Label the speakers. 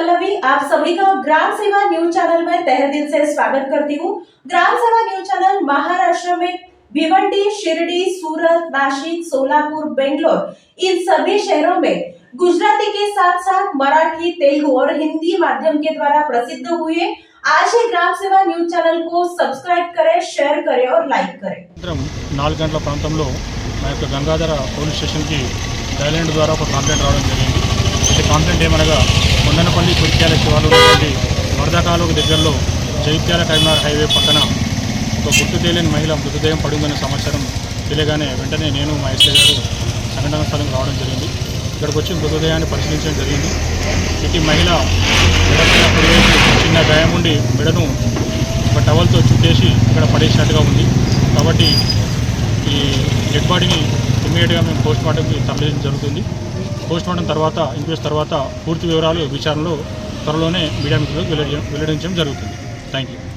Speaker 1: पल्लवी आप सभी का ग्राम सेवा न्यूज चैनल में तहे दिल से स्वागत करती हूँ ग्राम सेवा न्यूज चैनल महाराष्ट्र में भिवंडी शिरडी सूरत नासिक सोलापुर बेंगलोर इन सभी शहरों में गुजराती के साथ साथ मराठी तेलुगु और हिंदी माध्यम के द्वारा प्रसिद्ध हुए आज ही ग्राम सेवा न्यूज चैनल को सब्सक्राइब करें शेयर करें और लाइक करें
Speaker 2: సాయంత్రం నాలుగు గంటల ప్రాంతంలో మా యొక్క గంగాధర పోలీస్ స్టేషన్కి డైలాండ్ ద్వారా ఒక కంప్లైంట్ రావడం జరిగింది అయితే కంప్లైంట్ ఏమనగా కొండనపల్లి కురిక్యాల శివారు ఉన్నటువంటి వరదకాలకు దగ్గరలో జైత్యాల కరీంనగర్ హైవే పక్కన ఒక గుర్తు తెలియని మహిళ మృతదేహం పడిందనే సమాచారం తెలియగానే వెంటనే నేను మా ఎస్ఐ గారు సంఘటన స్థలం రావడం జరిగింది. ఇక్కడికి వచ్చి మృతదేహాన్ని పరిశీలించడం జరిగింది. ఇటు మహిళ చిన్న గాయం ఉండి మెడను ఒక టవల్తో చుట్టేసి ఇక్కడ పడేసినట్టుగా ఉంది. కాబట్టి ఈ డెడ్ బాడీని ఇమ్మీడియట్గా మేము పోస్ట్ మార్టంకి తరలించడం జరుగుతుంది. పోస్ట్ మార్టం తర్వాత ఇంక్వెస్ట్ తర్వాత పూర్తి వివరాలు విచారణలో త్వరలోనే మీడియా మిత్రులకు వెల్లడించడం జరుగుతుంది. Thank you